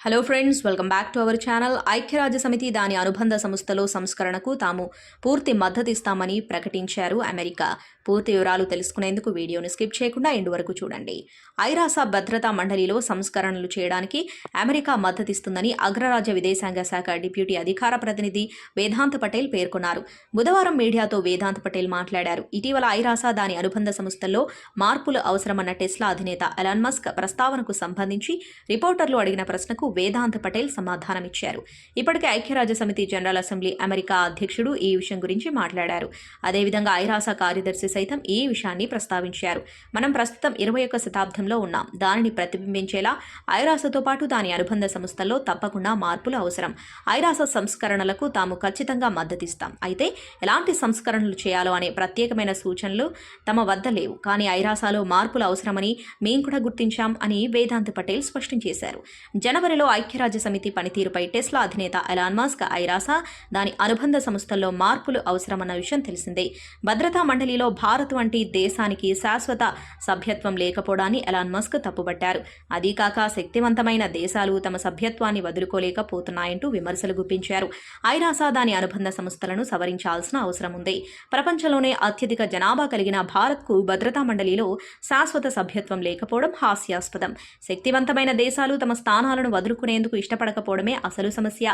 Hello friends welcome back to our channel ఐక్యరాజ్య సమితి దాని అనుబంధ సంస్థలో సంస్కరణకు తాము పూర్తి మద్దతు ఇస్తామని ప్రకటించారు అమెరికా. పూర్తి వివరాలు తెలుసుకునేందుకు వీడియోను స్కిప్ చేయకుండా ఎండు వరకు చూడండి. ఐరాస భద్రతా మండలిలో సంస్కరణలు చేయడానికి అమెరికా మద్దతిస్తుందని అగ్రరాజ్య విదేశాంగ శాఖ డిప్యూటీ అధికార ప్రతినిధి వేదాంత్ పటేల్ పేర్కొన్నారు. బుధవారం మీడియాతో వేదాంత్ పటేల్ మాట్లాడారు. ఇటీవల ఐరాస దాని అనుబంధ సంస్థల్లో మార్పులు అవసరమన్న టెస్లా అధినేత ఎలాన్ మస్క్ ప్రస్తావనకు సంబంధించి రిపోర్టర్లు అడిగిన ప్రశ్నకు వేదాంత్ పటేల్ సమాధానమిచ్చారు. ఇప్పటికే ఐక్యరాజ్య సమితి జనరల్ అసెంబ్లీ అమెరికా అధ్యక్షుడు ఈ విషయం గురించి మాట్లాడారు. అదేవిధంగా ఐరాస కార్యదర్శి సైతం ఈ విషయాన్ని ప్రస్తావించారు. మనం ప్రస్తుతం ఇరవై ఒక్క శతాబ్దంలో ఉన్నాం. దానిని ప్రతిబింబించేలా ఐరాసతో పాటు దాని అనుబంధ సంస్థల్లో తప్పకుండా మార్పులు అవసరం. ఐరాస సంస్కరణలకు తాము ఖచ్చితంగా మద్దతిస్తాం. అయితే ఎలాంటి సంస్కరణలు చేయాలో అనే ప్రత్యేకమైన సూచనలు తమ వద్ద లేవు. కానీ ఐరాసాలో మార్పులు అవసరమని మేం కూడా గుర్తించాం అని వేదాంత్ పటేల్ స్పష్టం చేశారు. జనవరిలో ఐక్యరాజ్య సమితి పనితీరుపై టెస్లా అధినేత ఎలాన్ మాస్క్ ఐరాస దాని అనుబంధ సంస్థల్లో మార్పులు అవసరమన్న విషయం తెలిసిందే. భద్రతా మండలిలో భారత్ వంటి దేశానికి శాశ్వత సభ్యత్వం లేకపోవడాన్ని ఎలాన్ మస్క్ తప్పుపట్టారు అదీ కాక శక్తివంతమైన దేశాలు తమ సభ్యత్వాన్ని వదులుకోలేకపోతున్నాయంటూ విమర్శలు గుప్పించారు. ఐరాస దాని అనుబంధ సంస్థలను సవరించాల్సిన అవసరం ఉంది ప్రపంచంలోనే అత్యధిక జనాభా కలిగిన భారత్కు భద్రతా మండలిలో శాశ్వత సభ్యత్వం లేకపోవడం హాస్యాస్పదం. శక్తివంతమైన దేశాలు తమ స్థానాలను వదులుకునేందుకు ఇష్టపడకపోవడమే అసలు సమస్య.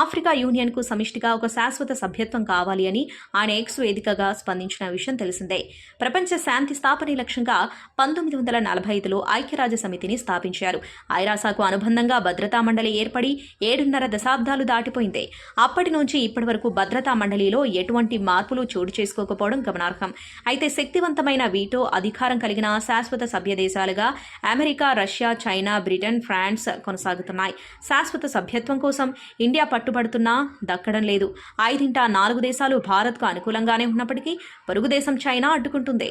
ఆఫ్రికా యూనియన్కు సమిష్టిగా ఒక శాశ్వత సభ్యత్వం కావాలి అని ఆయన ఎక్స్ వేదికగా స్పందించిన విషయం తెలిసిందే. ప్రపంచ శాంతి స్థాపనే లక్ష్యంగా పంతొమ్మిది వందల నలభై ఐదులో ఐక్యరాజ్య సమితిని స్థాపించారు. ఐరాసాకు అనుబంధంగా భద్రతా మండలి ఏర్పడి ఏడున్నర దశాబ్దాలు దాటిపోయింది. అప్పటి నుంచి ఇప్పటి వరకు భద్రతా మండలిలో ఎటువంటి మార్పులు చోటు చేసుకోకపోవడం గమనార్హం. అయితే శక్తివంతమైన వీటో అధికారం కలిగిన శాశ్వత సభ్య దేశాలుగా America Russia China Britain France కొనసాగుతున్నాయి. శాశ్వత సభ్యత్వం కోసం ఇండియా పట్టుబడుతున్నా దక్కడం లేదు. ఐదింట నాలుగు దేశాలు భారత్కు అనుకూలంగానే ఉన్నప్పటికీ పొరుగు దేశం చైనా అడ్డుకుంటుంది.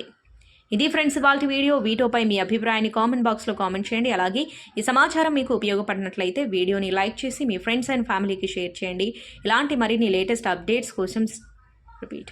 ఇది ఫ్రెండ్స్ ఇవాళ వీడియో. వీటోపై మీ అభిప్రాయాన్ని కామెంట్ బాక్స్లో కామెంట్ చేయండి. అలాగే ఈ సమాచారం మీకు ఉపయోగపడినట్లయితే వీడియోని లైక్ చేసి మీ ఫ్రెండ్స్ అండ్ ఫ్యామిలీకి షేర్ చేయండి. ఇలాంటి మరిన్ని లేటెస్ట్ అప్డేట్స్ కోసం రిపీట్.